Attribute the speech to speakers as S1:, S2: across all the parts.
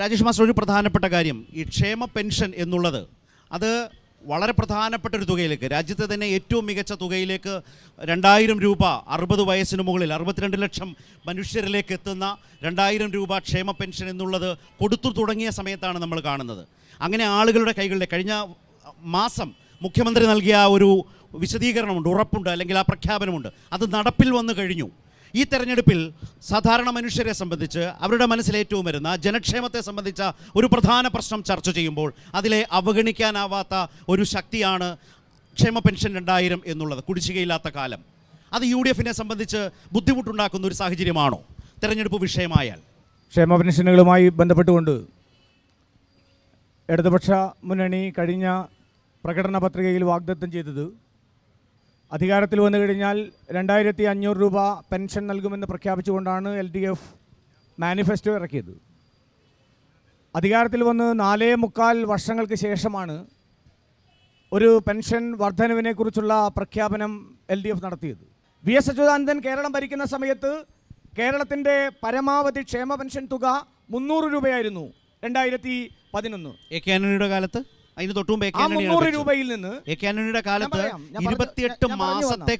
S1: Rajesh master ഒരു പ്രധാനപ്പെട്ട കാര്യം ഈ ക്ഷേമ പെൻഷൻ എന്നുള്ളത് അത് വളരെ പ്രധാനപ്പെട്ട ഒരു തുകയിലേക്ക് രാജ്യത്തെ തന്നെ ഏറ്റവും മികച്ച തുകയിലേക്ക് രണ്ടായിരം രൂപ അറുപത് വയസ്സിന് മുകളിൽ അറുപത്തിരണ്ട് ലക്ഷം മനുഷ്യരിലേക്ക് എത്തുന്ന രണ്ടായിരം രൂപ ക്ഷേമ പെൻഷൻ എന്നുള്ളത് കൊടുത്തു തുടങ്ങിയ സമയത്താണ് നമ്മൾ കാണുന്നത്. അങ്ങനെ ആളുകളുടെ കൈകളിലെ കഴിഞ്ഞ മാസം മുഖ്യമന്ത്രി നൽകിയ ഒരു വിശദീകരണമുണ്ട് ഉറപ്പുണ്ട് അല്ലെങ്കിൽ ആ പ്രഖ്യാപനമുണ്ട്. അത് നടപ്പിൽ വന്നു കഴിഞ്ഞു. ഈ തെരഞ്ഞെടുപ്പിൽ സാധാരണ മനുഷ്യരെ സംബന്ധിച്ച് അവരുടെ മനസ്സിൽ ഏറ്റവും വരുന്ന ജനക്ഷേമത്തെ സംബന്ധിച്ച ഒരു പ്രധാന പ്രശ്നം ചർച്ച ചെയ്യുമ്പോൾ അതിലെ അവഗണിക്കാനാവാത്ത ഒരു ശക്തിയാണ് ക്ഷേമ പെൻഷൻ രണ്ടായിരം എന്നുള്ളത് കുടിശ്ശികയില്ലാത്ത കാലം. അത് യു ഡി എഫിനെ സംബന്ധിച്ച് ബുദ്ധിമുട്ടുണ്ടാക്കുന്ന ഒരു സാഹചര്യമാണോ? തെരഞ്ഞെടുപ്പ് വിഷയമായാൽ.
S2: ക്ഷേമ പെൻഷനുകളുമായി ബന്ധപ്പെട്ടുകൊണ്ട് ഇടതുപക്ഷ മുന്നണി കഴിഞ്ഞ പ്രകടന പത്രികയിൽ വാഗ്ദത്തം ചെയ്തത് അധികാരത്തിൽ വന്നു കഴിഞ്ഞാൽ രണ്ടായിരത്തി അഞ്ഞൂറ് രൂപ പെൻഷൻ നൽകുമെന്ന് പ്രഖ്യാപിച്ചുകൊണ്ടാണ് എൽ ഡി എഫ് മാനിഫെസ്റ്റോ ഇറക്കിയത്. അധികാരത്തിൽ വന്ന് നാലേ മുക്കാൽ വർഷങ്ങൾക്ക് ശേഷമാണ് ഒരു പെൻഷൻ വർധനവിനെക്കുറിച്ചുള്ള പ്രഖ്യാപനം എൽ ഡി എഫ് നടത്തിയത്. വി എസ് അച്യുതാനന്ദൻ കേരളം ഭരിക്കുന്ന സമയത്ത് കേരളത്തിന്റെ പരമാവധി ക്ഷേമ പെൻഷൻ തുക മുന്നൂറ് രൂപയായിരുന്നു രണ്ടായിരത്തി പതിനൊന്ന്.
S1: എ കെ ആന്റണിയുടെ കാലത്ത്? അതിന് തൊട്ടുമുമ്പ്
S2: മുന്നൂറ് രൂപയിൽ നിന്ന്
S1: എ കെ ആന്റണിയുടെ കാലത്ത് ഇരുപത്തിയെട്ട് മാസത്തെ.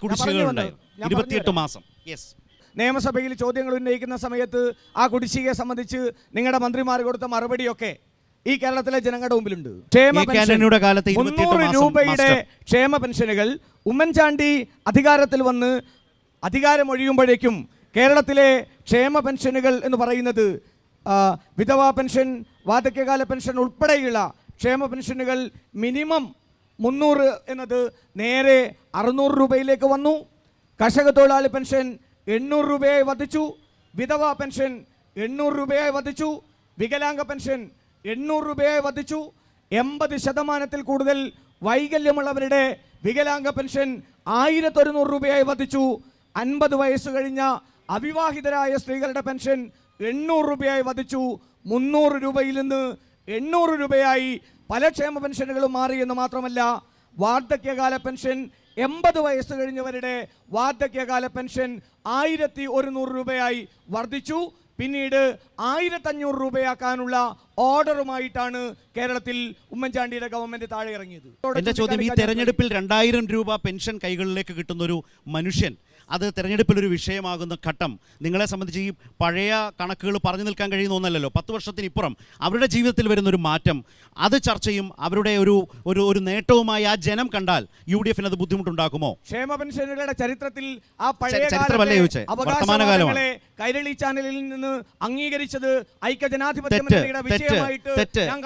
S2: ഞാൻ
S1: ഇരുപത്തിയെട്ട് മാസം. യെസ്
S2: നിയമസഭയിൽ ചോദ്യങ്ങൾ ഉന്നയിക്കുന്ന സമയത്ത് ആ കുടിശ്ശികയെ സംബന്ധിച്ച് നിങ്ങളുടെ മന്ത്രിമാർ കൊടുത്ത മറുപടിയൊക്കെ ഈ കേരളത്തിലെ ജനങ്ങളുടെ മുമ്പിലുണ്ട്. ക്ഷേമ
S1: കാലത്ത് 28
S2: മുന്നൂറ് രൂപയുടെ ക്ഷേമ പെൻഷനുകൾ ഉമ്മൻചാണ്ടി അധികാരത്തിൽ വന്ന് അധികാരം അധികാരമൊഴിയുമ്പോഴേക്കും കേരളത്തിലെ ക്ഷേമ പെൻഷനുകൾ എന്ന് പറയുന്നത് വിധവാ പെൻഷൻ വാർദ്ധക്യകാല പെൻഷൻ ഉൾപ്പെടെയുള്ള ക്ഷേമ പെൻഷനുകൾ മിനിമം മുന്നൂറ് എന്നത് നേരെ അറുന്നൂറ് രൂപയിലേക്ക് വന്നു. കർഷക തൊഴിലാളി പെൻഷൻ എണ്ണൂറ് രൂപയായി വർദ്ധിച്ചു. വിധവ പെൻഷൻ എണ്ണൂറ് രൂപയായി വർദ്ധിച്ചു. വികലാംഗ പെൻഷൻ എണ്ണൂറ് രൂപയായി വർദ്ധിച്ചു. എൺപത് ശതമാനത്തിൽ കൂടുതൽ വൈകല്യമുള്ളവരുടെ വികലാംഗ പെൻഷൻ ആയിരത്തി ഒരുന്നൂറ് രൂപയായി വർദ്ധിച്ചു. അൻപത് വയസ്സ് കഴിഞ്ഞ അവിവാഹിതരായ സ്ത്രീകളുടെ പെൻഷൻ എണ്ണൂറ് രൂപയായി വർദ്ധിച്ചു. മുന്നൂറ് രൂപയിൽ നിന്ന് എണ്ണൂറ് രൂപയായി പല ക്ഷേമ പെൻഷനുകളും മാറി എന്ന് മാത്രമല്ല വാർദ്ധക്യകാല പെൻഷൻ എൺപത് വയസ്സ് കഴിഞ്ഞവരുടെ വാർദ്ധക്യകാല പെൻഷൻ ആയിരത്തി ഒരുന്നൂറ് രൂപയായി വർദ്ധിച്ചു. പിന്നീട് ആയിരത്തഞ്ഞൂറ് രൂപയാക്കാനുള്ള ഓർഡറുമായിട്ടാണ് കേരളത്തിൽ ഉമ്മൻചാണ്ടിയുടെ ഗവൺമെന്റ് താഴെ ഇറങ്ങിയത്
S1: എന്റെ ചോദ്യം ഈ തെരഞ്ഞെടുപ്പിൽ രണ്ടായിരം രൂപ പെൻഷൻ കൈകളിലേക്ക് കിട്ടുന്ന ഒരു മനുഷ്യൻ അത് തിരഞ്ഞെടുപ്പിൽ ഒരു വിഷയമാകുന്ന ഘട്ടം. നിങ്ങളെ സംബന്ധിച്ച് ഈ പഴയ കണക്കുകൾ പറഞ്ഞു നിൽക്കാൻ കഴിയുന്ന ഒന്നല്ലല്ലോ. പത്ത് വർഷത്തിനിപ്പുറം അവരുടെ ജീവിതത്തിൽ വരുന്ന ഒരു മാറ്റം. അത് ചർച്ചയും അവരുടെ ഒരു ഒരു ഒരു നേട്ടവുമായി ആ ജനം കണ്ടാൽ യു ഡി എഫിന് അത് ബുദ്ധിമുട്ടുണ്ടാക്കുമോ?
S2: ക്ഷേമ പെൻഷനുകളുടെ ചരിത്രത്തിൽ ആ പഴയ
S1: വർത്തമാനകാലമാണ്.
S2: കൈരളി ചാനലിൽ നിന്ന് അംഗീകരിച്ചത്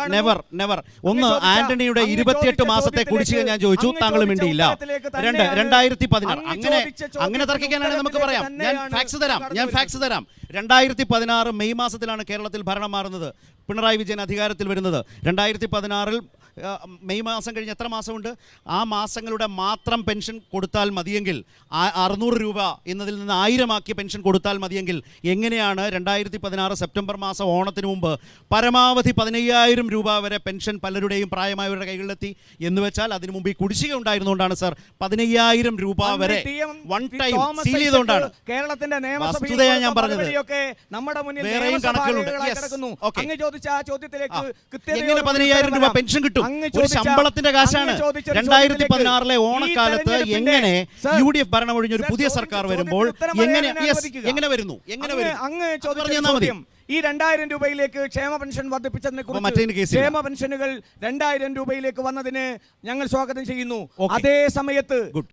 S1: നെവർ നെവർ ഒന്ന് ആന്റണിയുടെ ഇരുപത്തിയെട്ട് മാസത്തെ കുടിശ്ശിക ഞാൻ ചോദിച്ചു. താങ്കൾ മിണ്ടിയില്ല. രണ്ട് രണ്ടായിരത്തി പതിനാറ്. അങ്ങനെ അങ്ങനെ തർക്കിക്കാനാണെങ്കിൽ നമുക്ക് പറയാം. ഞാൻ ഫാക്സ് തരാം. ഞാൻ ഫാക്സ് തരാം. രണ്ടായിരത്തി പതിനാറ് മെയ് മാസത്തിലാണ് കേരളത്തിൽ ഭരണം മാറുന്നത്. പിണറായി വിജയൻ അധികാരത്തിൽ വരുന്നത്. രണ്ടായിരത്തി പതിനാറിൽ മെയ് മാസം കഴിഞ്ഞ് എത്ര മാസമുണ്ട്? ആ മാസങ്ങളുടെ മാത്രം പെൻഷൻ കൊടുത്താൽ മതിയെങ്കിൽ അറുന്നൂറ് രൂപ എന്നതിൽ നിന്ന് ആയിരമാക്കി പെൻഷൻ കൊടുത്താൽ മതിയെങ്കിൽ എങ്ങനെയാണ് രണ്ടായിരത്തി പതിനാറ് സെപ്റ്റംബർ മാസം ഓണത്തിന് മുമ്പ് പരമാവധി പതിനയ്യായിരം രൂപ വരെ പെൻഷൻ പലരുടെയും പ്രായമായവരുടെ കൈകളിലെത്തി? എന്ന് വെച്ചാൽ അതിനു മുമ്പ് ഈ കുടിശ്ശിക ഉണ്ടായിരുന്നുകൊണ്ടാണ് സാർ പതിനയ്യായിരം രൂപ വരെ വൺ ടൈം
S2: തോമസ് ഐസക് കേരളത്തിന്റെ നിയമസഭയിൽ
S1: ഞാൻ പറഞ്ഞത്.
S2: നമ്മുടെ മുന്നിൽ
S1: വേറെയും കണക്കുകളുണ്ട്.
S2: അങ്ങ് ചോദിച്ച ആ ചോദ്യത്തിലേക്ക്
S1: ആ. എങ്ങനെ പതിനയ്യായിരം രൂപ പെൻഷൻ കിട്ടും? ഒരു ശമ്പളത്തിന്റെ കാശാണ്. രണ്ടായിരത്തി പതിനാറിലെ ഓണക്കാലത്ത് എങ്ങനെ യു ഡി എഫ് ഭരണമൊഴിഞ്ഞ ഒരു പുതിയ സർക്കാർ വരുമ്പോൾ എങ്ങനെ. എങ്ങനെ വരുന്നു? എങ്ങനെ
S2: അങ്ങ്
S1: വരുന്നു
S2: അങ്ങ്. ചോദ്യം. ഈ രണ്ടായിരം രൂപയിലേക്ക് ക്ഷേമ പെൻഷൻ വർദ്ധിപ്പിച്ചതിനെ കുറിച്ച് ക്ഷേമ പെൻഷനുകൾ രണ്ടായിരം രൂപയിലേക്ക് വന്നതിന് ഞങ്ങൾ സ്വാഗതം ചെയ്യുന്നു. അതേ സമയത്ത്.